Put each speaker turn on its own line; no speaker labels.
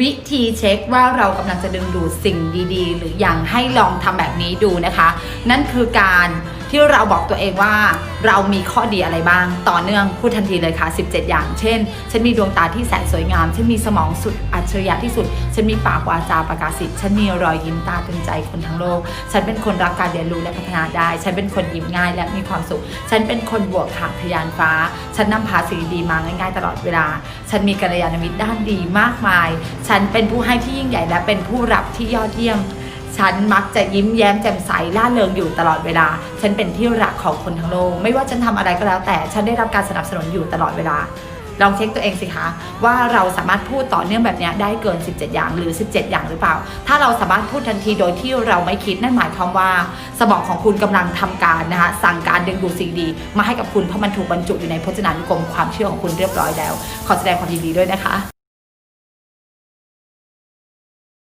วิธีเช็คว่าเรากำลังจะดึงดูดสิ่งดีๆ หรืออย่างให้ลองทำแบบนี้ดูนะคะ นั่นคือการที่เราบอกตัวเองว่าเรามีข้อดีอะไรบ้าง ต่อเนื่องพูดทันทีเลยค่ะ 17 อย่าง เช่น ฉันมีดวงตาที่แสนสวยงาม ฉันมีสมองสุดอัจฉริยะที่สุด ฉันมีปากวาจาประกาศสิทธิ์ฉันมีรอยยิ้มตาตึงใจคนทั้งโลก ฉันเป็นคนรักการเรียนรู้และพัฒนาได้ ฉันเป็นคนยิ้มง่ายและมีความสุข ฉันเป็นคนบวกขาทะยานฟ้า ฉันนำพาสิ่งดีมาง่ายๆ ตลอดเวลา ฉันมีกัลยาณมิตรด้านดีมากมาย ฉันเป็นผู้ให้ที่ยิ่งใหญ่และเป็นผู้รับที่ยอดเยี่ยม ฉันมักจะยิ้มแย้มแจ่มใสล่าเริงอยู่ตลอดเวลา ฉันเป็นที่รักของคนทั้งโลก ไม่ว่าฉันทำอะไรก็แล้ว แต่ฉันได้รับการสนับสนุนอยู่ตลอดเวลา ลองเช็คตัวเองสิคะว่าเราสามารถพูดต่อเนื่องแบบนี้ได้เกิน 17 อย่างหรือ 17 อย่างหรือเปล่า ถ้าเราสามารถพูดทันทีโดยที่เราไม่คิดนั่นหมายความว่า สมองของคุณกำลังทำการนะคะสั่งการดึงดูดสิ่งดี มาให้กับคุณเพราะมันถูกบรรจุอยู่ในพจนานุกรมความเชื่อของคุณเรียบร้อยแล้ว ขอแสดงความยินดีด้วยนะคะ